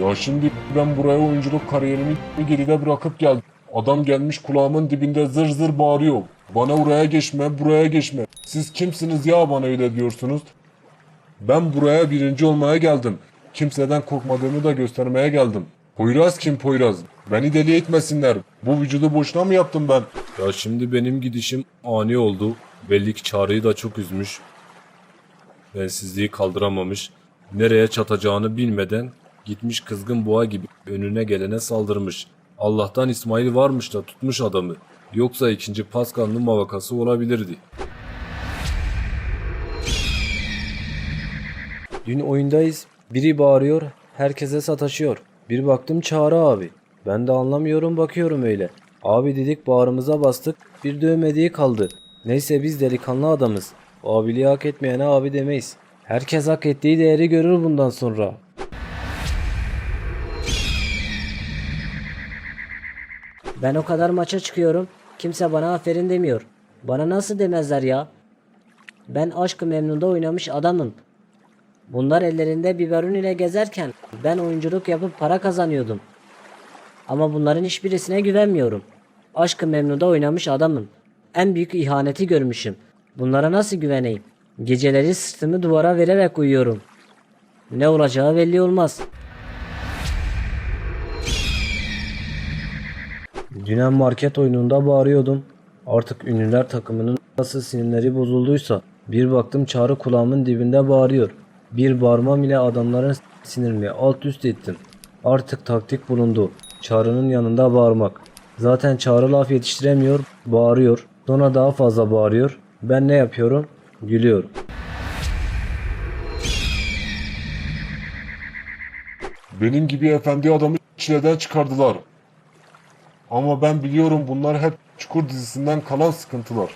Ya şimdi ben buraya oyunculuk kariyerimi geride bırakıp geldim. Adam gelmiş kulağımın dibinde zır zır bağırıyor. Bana oraya geçme, buraya geçme. Siz kimsiniz ya bana öyle diyorsunuz? Ben buraya birinci olmaya geldim. Kimseden korkmadığımı da göstermeye geldim. Poyraz kim Poyraz? Beni deli etmesinler. Bu vücudu boşuna mı yaptım ben? Ya şimdi benim gidişim ani oldu. Belli ki çağrıyı da çok üzmüş. Bensizliği kaldıramamış. Nereye çatacağını bilmeden gitmiş kızgın boğa gibi önüne gelene saldırmış. Allah'tan İsmail varmış da tutmuş adamı. Yoksa ikinci Pascal'ın mavakası olabilirdi. Dün oyundayız. Biri bağırıyor, herkese sataşıyor. Bir baktım Çağrı abi. Ben de anlamıyorum bakıyorum öyle. Abi dedik bağrımıza bastık, bir dövmediği kaldı. Neyse biz delikanlı adamız. O abiliği hak etmeyene abi demeyiz. Herkes hak ettiği değeri görür bundan sonra. Ben o kadar maça çıkıyorum. Kimse bana aferin demiyor. Bana nasıl demezler ya? Ben aşkı memnunda oynamış adamım. Bunlar ellerinde biberon ile gezerken ben oyunculuk yapıp para kazanıyordum. Ama bunların hiçbirisine güvenmiyorum. Aşkı memnunda oynamış adamım. En büyük ihaneti görmüşüm. Bunlara nasıl güveneyim? Geceleri sırtımı duvara vererek uyuyorum. Ne olacağı belli olmaz. Dünen market oyununda bağırıyordum. Artık ünlüler takımının nasıl sinirleri bozulduysa bir baktım Çağrı kulağımın dibinde bağırıyor. Bir bağırmam ile adamların sinirini alt üst ettim. Artık taktik bulundu. Çağrı'nın yanında bağırmak. Zaten Çağrı laf yetiştiremiyor, bağırıyor. Sonra daha fazla bağırıyor. Ben ne yapıyorum? Gülüyorum. Benim gibi efendi adamı çileden çıkardılar. Ama ben biliyorum bunlar hep Çukur dizisinden kalan sıkıntılar.